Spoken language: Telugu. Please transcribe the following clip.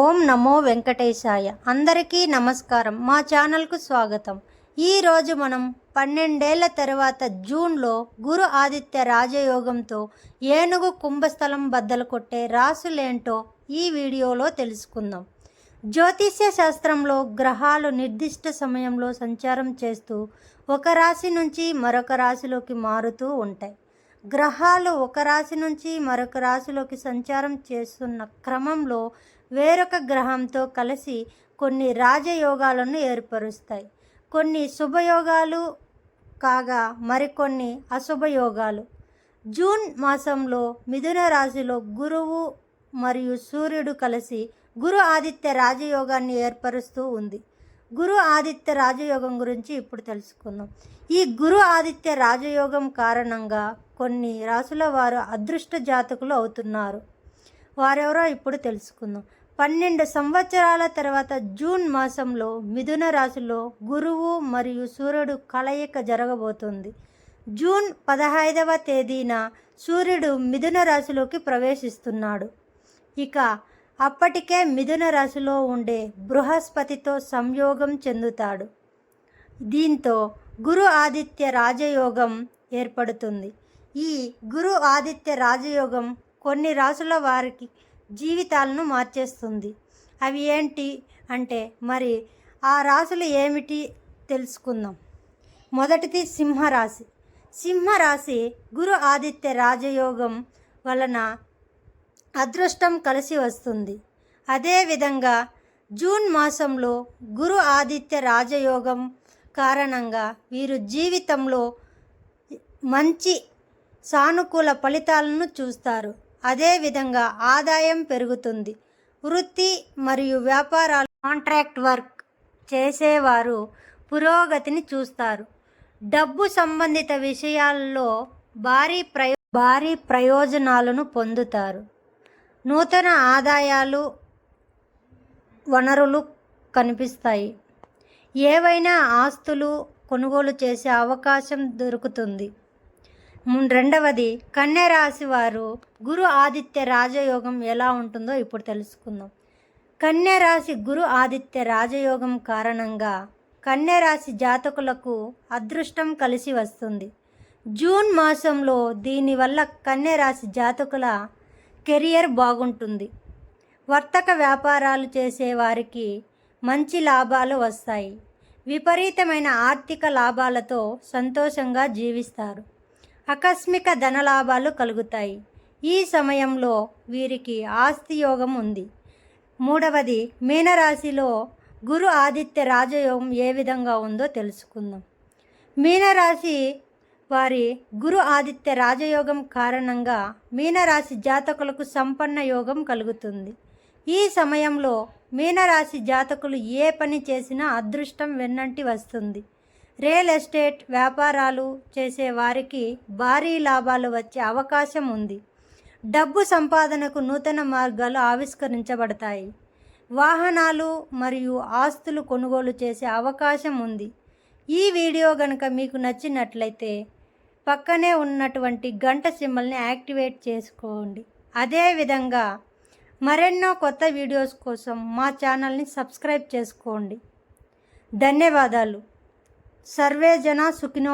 ఓం నమో వెంకటేశాయ. అందరికీ నమస్కారం. మా ఛానల్కు స్వాగతం. ఈరోజు మనం పన్నెండేళ్ళ తర్వాత జూన్లో గురు ఆదిత్య రాజయోగంతో ఏనుగు కుంభస్థలం బద్దలు కొట్టే రాసులేంటో ఈ వీడియోలో తెలుసుకుందాం. జ్యోతిష్య శాస్త్రంలో గ్రహాలు నిర్దిష్ట సమయంలో సంచారం చేస్తూ ఒక రాశి నుంచి మరొక రాశిలోకి మారుతూ ఉంటాయి. గ్రహాలు ఒక రాశి నుంచి మరొక రాశిలోకి సంచారం చేస్తున్న క్రమంలో వేరొక గ్రహంతో కలిసి కొన్ని రాజయోగాలను ఏర్పరుస్తాయి. కొన్ని శుభయోగాలు కాగా మరికొన్ని అశుభయోగాలు. జూన్ మాసంలో మిథున రాశిలో గురువు మరియు సూర్యుడు కలిసి గురు ఆదిత్య రాజయోగాన్ని ఏర్పరుస్తూ ఉంది. గురు ఆదిత్య రాజయోగం గురించి ఇప్పుడు తెలుసుకుందాం. ఈ గురు ఆదిత్య రాజయోగం కారణంగా కొన్ని రాసుల వారు అదృష్ట జాతకులు అవుతున్నారు. వారెవరో ఇప్పుడు తెలుసుకుందాం. పన్నెండు సంవత్సరాల తర్వాత జూన్ మాసంలో మిథున రాశిలో గురువు మరియు సూర్యుడు కలయిక జరగబోతుంది. జూన్ పదహైదవ తేదీన సూర్యుడు మిథున రాశిలోకి ప్రవేశిస్తున్నాడు. ఇక అప్పటికే మిథున రాశిలో ఉండే బృహస్పతితో సంయోగం చెందుతాడు. దీంతో గురు ఆదిత్య రాజయోగం ఏర్పడుతుంది. ఈ గురు ఆదిత్య రాజయోగం కొన్ని రాసుల వారికి జీవితాలను మార్చేస్తుంది. అవి ఏంటి అంటే మరి ఆ రాసులు ఏమిటి తెలుసుకుందాం. మొదటిది సింహరాశి. సింహరాశి గురు ఆదిత్య రాజయోగం వలన అదృష్టం కలిసి వస్తుంది. అదేవిధంగా జూన్ మాసంలో గురు ఆదిత్య రాజయోగం కారణంగా వీరు జీవితంలో మంచి సానుకూల ఫలితాలను చూస్తారు. అదేవిధంగా ఆదాయం పెరుగుతుంది. వృత్తి మరియు వ్యాపారాలు కాంట్రాక్ట్ వర్క్ చేసేవారు పురోగతిని చూస్తారు. డబ్బు సంబంధిత విషయాల్లో భారీ ప్రయో భారీ ప్రయోజనాలను పొందుతారు. నూతన ఆదాయాలు వనరులు కనిపిస్తాయి. ఏవైనా ఆస్తులు కొనుగోలు చేసే అవకాశం దొరుకుతుంది. రెండవది కన్యరాశి వారు గురు ఆదిత్య రాజయోగం ఎలా ఉంటుందో ఇప్పుడు తెలుసుకుందాం. కన్యరాశి గురు ఆదిత్య రాజయోగం కారణంగా కన్యరాశి జాతకులకు అదృష్టం కలిసి వస్తుంది. జూన్ మాసంలో దీనివల్ల కన్యరాశి జాతకుల కెరియర్ బాగుంటుంది. వర్తక వ్యాపారాలు చేసేవారికి మంచి లాభాలు వస్తాయి. విపరీతమైన ఆర్థిక లాభాలతో సంతోషంగా జీవిస్తారు. ఆకస్మిక ధనలాభాలు కలుగుతాయి. ఈ సమయంలో వీరికి ఆస్తి యోగం ఉంది. మూడవది మీనరాశిలో గురు ఆదిత్య రాజయోగం ఏ విధంగా ఉందో తెలుసుకుందాం. మీనరాశి వారి గురు ఆదిత్య రాజయోగం కారణంగా మీనరాశి జాతకులకు సంపన్న యోగం కలుగుతుంది. ఈ సమయంలో మీనరాశి జాతకులు ఏ పని చేసినా అదృష్టం వెన్నంటి వస్తుంది. రియల్ ఎస్టేట్ వ్యాపారాలు చేసే వారికి భారీ లాభాలు వచ్చే అవకాశం ఉంది. డబ్బు సంపాదనకు నూతన మార్గాలు ఆవిష్కరించబడతాయి. వాహనాలు మరియు ఆస్తులు కొనుగోలు చేసే అవకాశం ఉంది. ఈ వీడియో కనుక మీకు నచ్చినట్లయితే పక్కనే ఉన్నటువంటి గంట సిమ్మల్ని యాక్టివేట్ చేసుకోండి. అదేవిధంగా మరెన్నో కొత్త వీడియోస్ కోసం మా ఛానల్ని సబ్స్క్రైబ్ చేసుకోండి. ధన్యవాదాలు. సర్వే జన సుఖినో